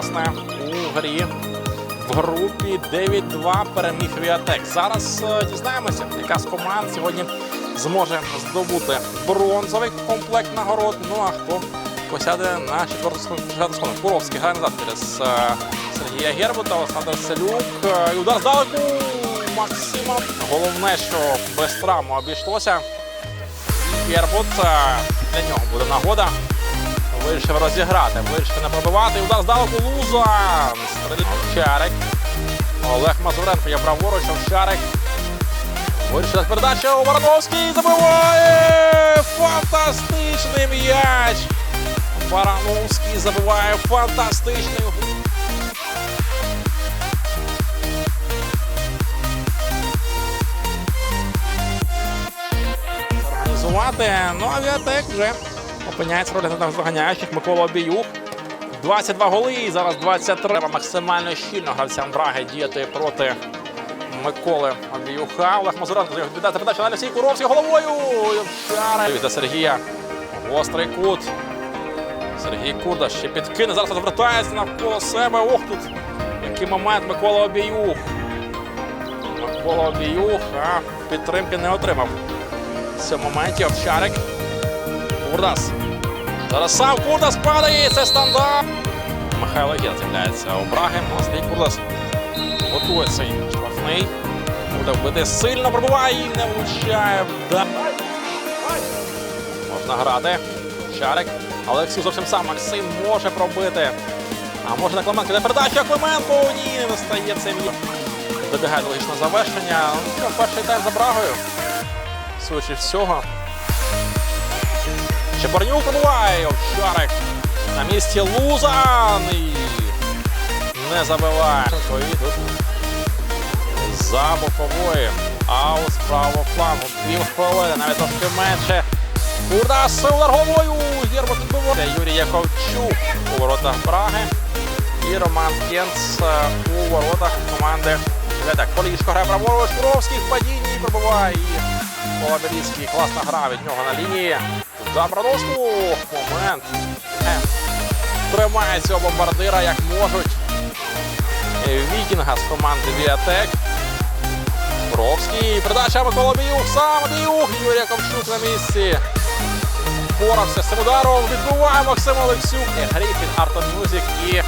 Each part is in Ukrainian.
власне, у грі в групі 9-2 переміг Віатек. Зараз е, дізнаємося, яка з команд сьогодні зможе здобути бронзовий комплект нагород. Ну а хто посяде на четверту. Куровський грає назад через е, Сергія Гербута, Олександр Селюк. Е, І удар здалеку Максима. Головне, що без травм обійшлося. Гербут для нього буде нагода. Вирішив розіграти, вирішив не пробивати. Удар здалеку Луза. Стріляв Овчарик. Олег Мазуренко є праворуч, Овчарик. Вирішила передача у Барановський забиває! Фантастичний м'яч! Барановський забиває фантастичний. Організувати. Ну, авіатек вже опиняється в ролі доганяючих. Микола Обіюк. 22 голи і зараз 23. Треба максимально щільно гравцям Браги діяти проти Миколи Обіюха. Олег Мазуренко віддати передачу на Олексій Куровський головою. Від Сергія. Гострий кут. Сергій Курда ще підкине. Зараз розвертається навколо себе. Ох тут. Який момент Микола Обіюх. Микола Обіюх. А підтримки не отримав. В цьому моменті Овчарик. Курдас. Зараз сам Курдас падає. Це стандарт. Михайло Гіл з'являється у Браги. Андрій Курдас готує цей штрафний. Буде вбити сильно, пробуває і не влучає. Да. Можна грати. Шарик. Олексій зовсім сам. Максим може пробити. А може на Клименко. Де передача Клименко. Ні, не стає цей м'яч. Добігає до логічного завершення. Ну, перший тайм за Брагою. Судячи всього. Чебарнюк пробуває. Овчарик. На місці Лузан. І не забиває. За бокової. Аут з флангу. Дві хвилини, навіть трошки менше. Курдас головою. Гербот відбиває. Юрій Яковчук у воротах Праги. І Роман Кенц е, у воротах команди. Так, Полішко грає праворуч. Куровський в падінні пробиває. І Колобеліцький класна гра від нього на лінії. За Брадовську. Момент. Е. Тримає цього бомбардира як можуть. Е, Вікінга з команди Віатек. Бровський. Передача Микола Біюх. Сам Біюх. Юрій Ковчук на місці. Впорався з цим ударом. Відбуває Максим Олексюк. Е, Гріфін, Артон Мюзик і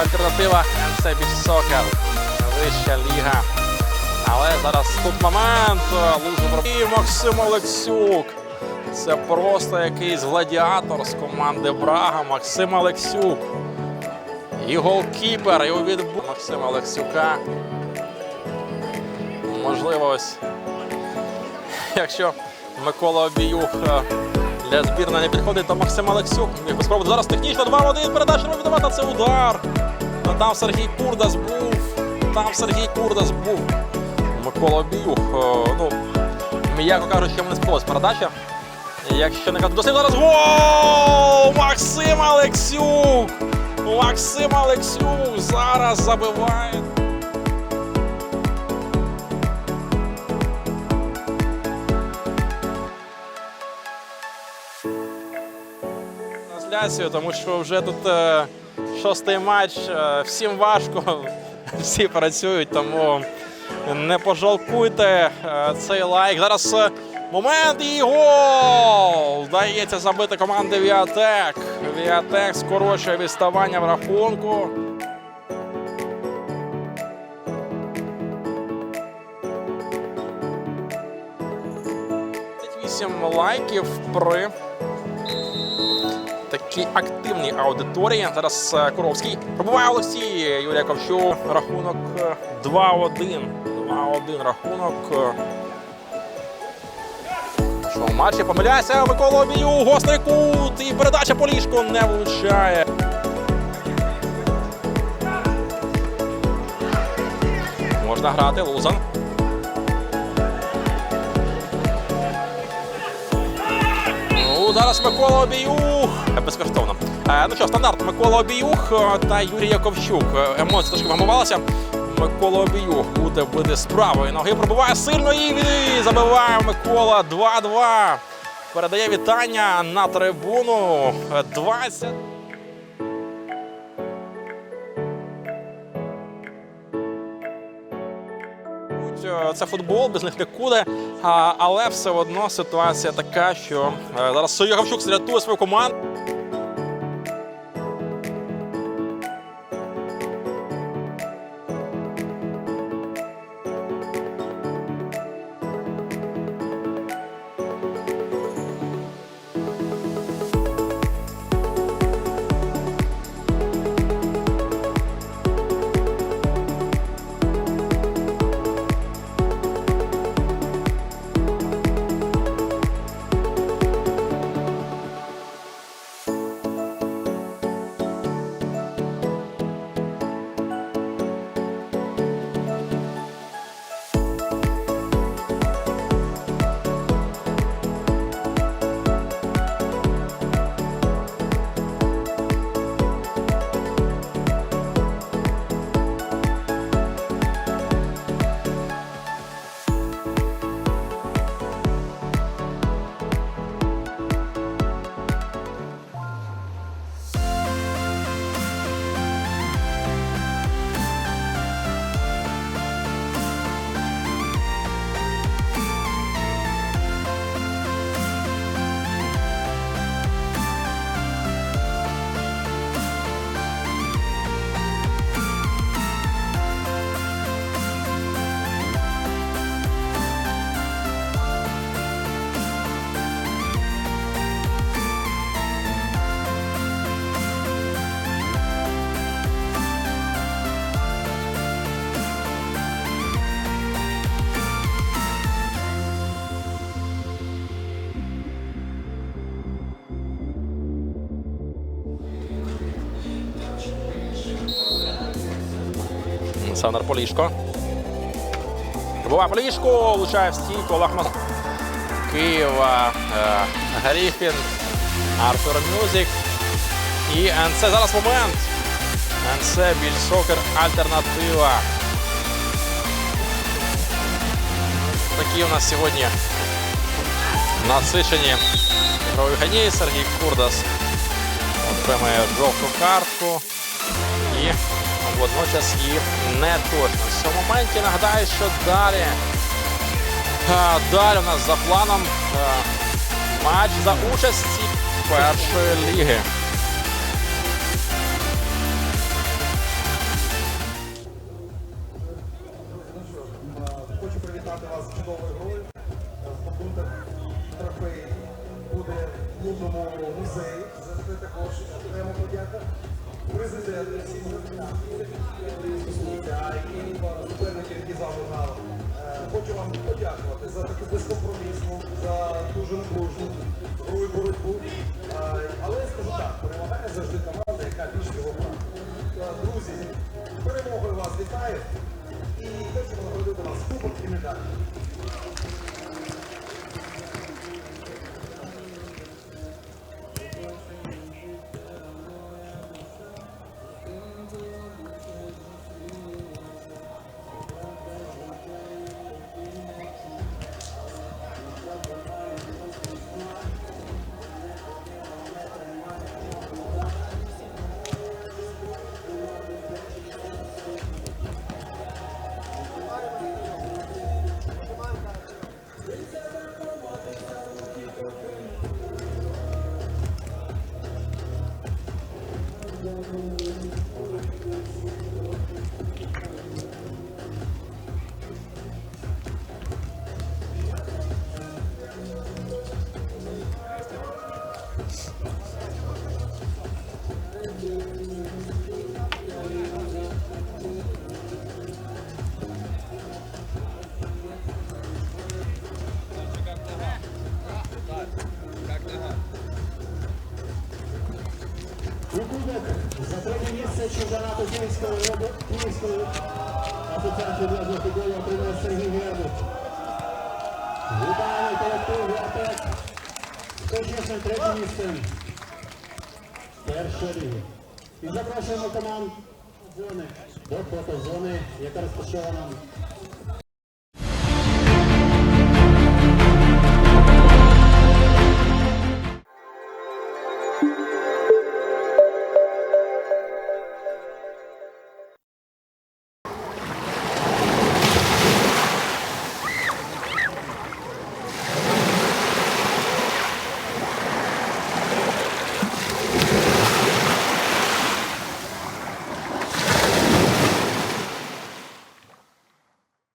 альтернатива Beach Soccer. Вища ліга. Але зараз тут момент. Лужу і Максим Олексюк. Це просто якийсь гладіатор з команди Брага. Максим Олексюк. І голкіпер, і у відбу Максима Олексюка. Можливо, ось. Якщо Микола Обіюх е, для збірної не підходить, то Максим Олексюк міг. Зараз технічно 2-1 передача не це удар. Ну, Там Сергій Курдас був. Там Сергій Курдас був. Микола Обіюх. е, Ну, м'яко кажучи, йому не сподобалась передача. Якщо не казати, досить зараз гол! Максим Олексюк! Максим Олексюк зараз забиває. Трансляцію, тому що вже тут е, шостий матч, е, всім важко, всі працюють, тому не пожалкуйте е, цей лайк. Зараз е, момент і гол! Вдається забити команди Віатек. Віатек скорочує відставання в рахунку. 28 лайків при такій активній аудиторії. Зараз е, Куровський пробуває Олексій Юрія Ковчук. Рахунок е, 2-1. 2-1 рахунок. Е. В матчі помиляється Микола Обію. Гострий кут. І передача по ліжку не влучає. Можна грати Лузан. Ну, зараз Микола Обіюх. Безкоштовно. Е, ну що, стандарт Микола Обіюх е, та Юрій Яковчук. Е, Емоції трошки вгамувалися. Микола Обіюх куте буде з правої ноги. Пробуває сильно і забиває Микола 2-2. Передає вітання на трибуну 20. Е, це футбол, без них нікуди. Але все одно ситуація така, що е, зараз Сергій Гавчук рятує свою команду. Олександр Полішко. Буває Полішко, влучає в стійку Маз... Києва, е, Гріфін, Артур Мюзик. І НЦ зараз момент. НЦ більшокер альтернатива. Такі у нас сьогодні насичені ігрові. Сергій Курдас отримає жовту картку. І водночас її не точно. В цьому моменті нагадаю, що далі. Далі у нас за планом матч за участі першої ліги. Хочу привітати вас з чудовою грою. Здобуток трофей буде в Лунному музеї. За це також окремо подяка. Президент які загнали. Хочу вам подякувати за таку безкомпромісну, за дуже напружну гру боротьбу. Але я скажу так, перемагає завжди команда, яка більш його права. Друзі, перемогою вас вітаю. І хочемо нагородити вас кубок і медаль. Чемпіонату Київської Київської асоціації для футболу отримує Сергій Гербут. Вітаємо колектив «Вертек» з почесним третім місцем першої ліги. І запрошуємо команд зони до фотозони, яка розташована